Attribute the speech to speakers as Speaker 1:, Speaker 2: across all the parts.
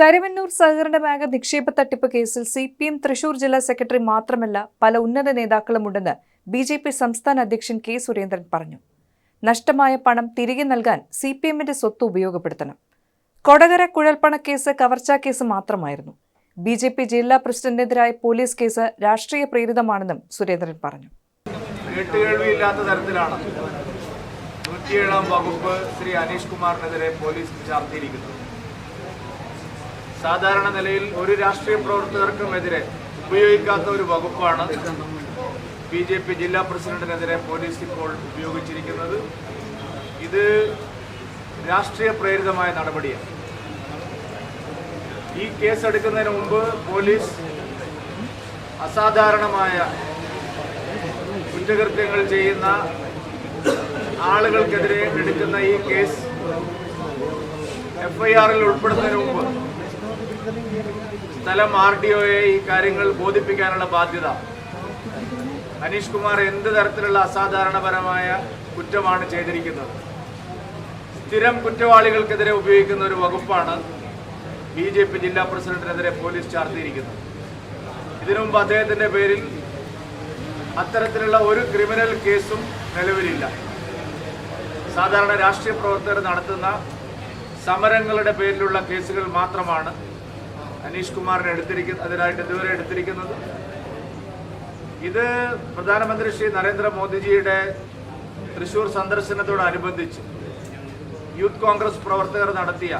Speaker 1: കരുവന്നൂർ സഹകരണ ബാങ്ക് നിക്ഷേപ തട്ടിപ്പ് കേസിൽ സി പി എം തൃശൂർ ജില്ലാ സെക്രട്ടറി മാത്രമല്ല പല ഉന്നത നേതാക്കളുമുണ്ടെന്ന് ബി ജെ പി സംസ്ഥാന അധ്യക്ഷൻ കെ സുരേന്ദ്രൻ പറഞ്ഞു. നഷ്ടമായ പണം തിരികെ നൽകാൻ സി പി എമ്മിന്റെ സ്വത്ത് ഉപയോഗപ്പെടുത്തണം. കൊടകര കുഴൽപ്പണക്കേസ് കവർച്ചാ കേസ് മാത്രമായിരുന്നു. ബി ജെ പി ജില്ലാ പ്രസിഡന്റിനെതിരായ പോലീസ് കേസ് രാഷ്ട്രീയ പ്രേരിതമാണെന്നും സുരേന്ദ്രൻ പറഞ്ഞു.
Speaker 2: തരത്തിലാണ് നൂറ്റിയേഴാം വകുപ്പ് ശ്രീ അനീഷ് കുമാറിനെതിരെ പോലീസ് ചാർത്തിയിരിക്കുന്നത് സാധാരണ നിലയിൽ ഒരു രാഷ്ട്രീയ പ്രവർത്തകർക്കും എതിരെ ഉപയോഗിക്കാത്ത ഒരു വകുപ്പാണ് ബി ജെ പി ജില്ലാ പ്രസിഡന്റിനെതിരെ പോലീസ് ഇപ്പോൾ ഉപയോഗിച്ചിരിക്കുന്നത്. ഇത് രാഷ്ട്രീയ പ്രേരിതമായ നടപടിയാണ്. ഈ കേസ് എടുക്കുന്നതിന് മുമ്പ് പോലീസ് അസാധാരണമായ കുറ്റകൃത്യങ്ങൾ ചെയ്യുന്ന ആളുകൾക്കെതിരെ എടുക്കുന്ന ഈ കേസ് എഫ്ഐആറിൽ ഉൾപ്പെടുന്നതിന് മുമ്പ് സ്ഥലം ആർ ഡി ഒയെ ഈ കാര്യങ്ങൾ ബോധിപ്പിക്കാനുള്ള ബാധ്യത. അനീഷ് കുമാർ എന്ത് തരത്തിലുള്ള അസാധാരണപരമായ കുറ്റമാണ് ചെയ്തിരിക്കുന്നത്? സ്ഥിരം കുറ്റവാളികൾക്കെതിരെ ഉപയോഗിക്കുന്ന ഒരു വകുപ്പാണ് ബി ജെ പി ജില്ലാ പ്രസിഡന്റിനെതിരെ പോലീസ് ചാർത്തിയിരിക്കുന്നത്. ഇതിനു മുമ്പ് അദ്ദേഹത്തിന്റെ പേരിൽ അത്തരത്തിലുള്ള ഒരു ക്രിമിനൽ കേസും നിലവിലില്ല. സാധാരണ രാഷ്ട്രീയ പ്രവർത്തകർ നടത്തുന്ന സമരങ്ങളുടെ പേരിലുള്ള കേസുകൾ മാത്രമാണ് അനീഷ് കുമാറിന് എടുത്തിരിക്കുന്ന അതിനായിട്ട് ഇതുവരെ എടുത്തിരിക്കുന്നത്. ഇത് പ്രധാനമന്ത്രി ശ്രീ നരേന്ദ്രമോദിജിയുടെ തൃശൂർ സന്ദർശനത്തോടനുബന്ധിച്ച് യൂത്ത് കോൺഗ്രസ് പ്രവർത്തകർ നടത്തിയ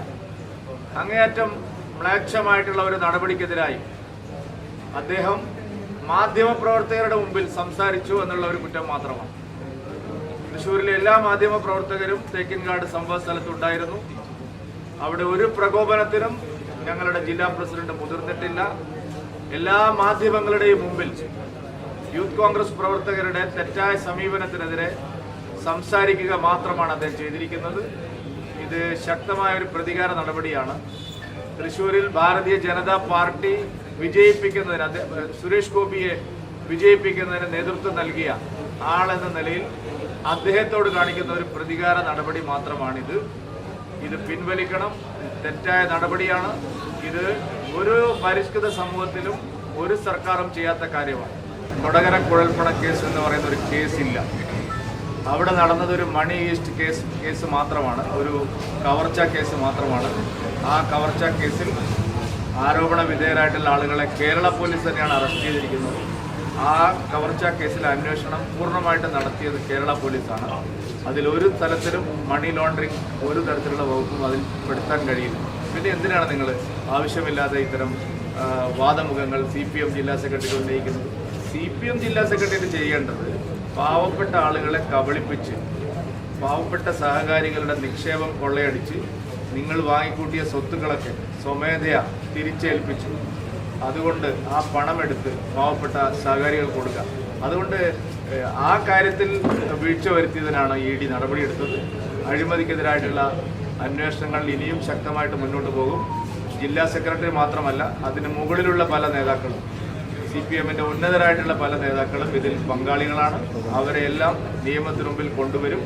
Speaker 2: അങ്ങേയറ്റം മ്ലേച്ഛമായിട്ടുള്ള ഒരു നടപടിക്കെതിരായി അദ്ദേഹം മാധ്യമപ്രവർത്തകരുടെ മുമ്പിൽ സംസാരിച്ചു എന്നുള്ള ഒരു കുറ്റം മാത്രമാണ്. തൃശ്ശൂരിലെ എല്ലാ മാധ്യമപ്രവർത്തകരും തേക്കിൻകാട് സംഭവ സ്ഥലത്തുണ്ടായിരുന്നു. അവിടെ ഒരു പ്രകോപനത്തിനും ഞങ്ങളുടെ ജില്ലാ പ്രസിഡന്റ് മുതിർന്നിട്ടില്ല. എല്ലാ മാധ്യമങ്ങളുടെയും മുമ്പിൽ യൂത്ത് കോൺഗ്രസ് പ്രവർത്തകരുടെ തെറ്റായ സമീപനത്തിനെതിരെ സംസാരിക്കുക മാത്രമാണ് അദ്ദേഹം ചെയ്തിരിക്കുന്നത്. ഇത് ശക്തമായ ഒരു പ്രതികാര നടപടിയാണ്. തൃശ്ശൂരിൽ ഭാരതീയ ജനതാ പാർട്ടി വിജയിപ്പിക്കുന്നതിന് സുരേഷ് ഗോപിയെ വിജയിപ്പിക്കുന്നതിന് നേതൃത്വം നൽകിയ ആളെന്ന നിലയിൽ അദ്ദേഹത്തോട് കാണിക്കുന്ന ഒരു പ്രതികാര നടപടി മാത്രമാണിത്. ഇത് പിൻവലിക്കണം. തെറ്റായ നടപടിയാണ്. ഇത് ഒരു പരിഷ്കൃത സമൂഹത്തിലും ഒരു സർക്കാരും ചെയ്യാത്ത കാര്യമാണ്. കൊടകര കുഴൽപ്പണ കേസ് എന്ന് പറയുന്ന ഒരു കേസില്ല. അവിടെ നടന്നത് ഒരു മണി ഈസ്റ്റ് കേസ് കേസ് മാത്രമാണ്. ഒരു കവർച്ച കേസ് മാത്രമാണ്. ആ കവർച്ച കേസിൽ ആരോപണ വിധേയരായിട്ടുള്ള ആളുകളെ കേരള പോലീസ് തന്നെയാണ് അറസ്റ്റ് ചെയ്തിരിക്കുന്നത്. ആ കവർച്ച കേസിൽ അന്വേഷണം പൂർണമായിട്ട് നടത്തിയത് കേരള പോലീസാണ്. അതിൽ ഒരു തരത്തിലും മണി ലോണ്ടറിങ് ഒരു തരത്തിലുള്ള വകുപ്പും അതിൽ പെടുത്താൻ കഴിയില്ല. പിന്നെ എന്തിനാണ് നിങ്ങൾ ആവശ്യമില്ലാതെ ഇത്തരം വാദമുഖങ്ങൾ സി പി എം ജില്ലാ സെക്രട്ടറി ഉന്നയിക്കുന്നത്? സി പി എം ജില്ലാ സെക്രട്ടറി ചെയ്യേണ്ടത് പാവപ്പെട്ട ആളുകളെ കബളിപ്പിച്ച് പാവപ്പെട്ട സഹകാരികളുടെ നിക്ഷേപം കൊള്ളയടിച്ച് നിങ്ങൾ വാങ്ങിക്കൂട്ടിയ സ്വത്തുക്കളൊക്കെ സ്വമേധയാ തിരിച്ചേൽപ്പിച്ചു. അതുകൊണ്ട് ആ പണമെടുത്ത് പാവപ്പെട്ട സഹകാരികൾ കൊടുക്കുക അതുകൊണ്ട് ആ കാര്യത്തിൽ വീഴ്ച വരുത്തിയതിനാണ് ഇ ഡി നടപടിയെടുത്തത്. അഴിമതിക്കെതിരായിട്ടുള്ള അന്വേഷണങ്ങൾ ഇനിയും ശക്തമായിട്ട് മുന്നോട്ട് പോകും. ജില്ലാ സെക്രട്ടറി മാത്രമല്ല അതിന് മുകളിലുള്ള പല നേതാക്കളും സി പി എമ്മിന്റെ ഉന്നതരായിട്ടുള്ള പല നേതാക്കളും ഇതിൽ പങ്കാളികളാണ്. അവരെയെല്ലാം നിയമത്തിനു മുമ്പിൽ കൊണ്ടുവരും.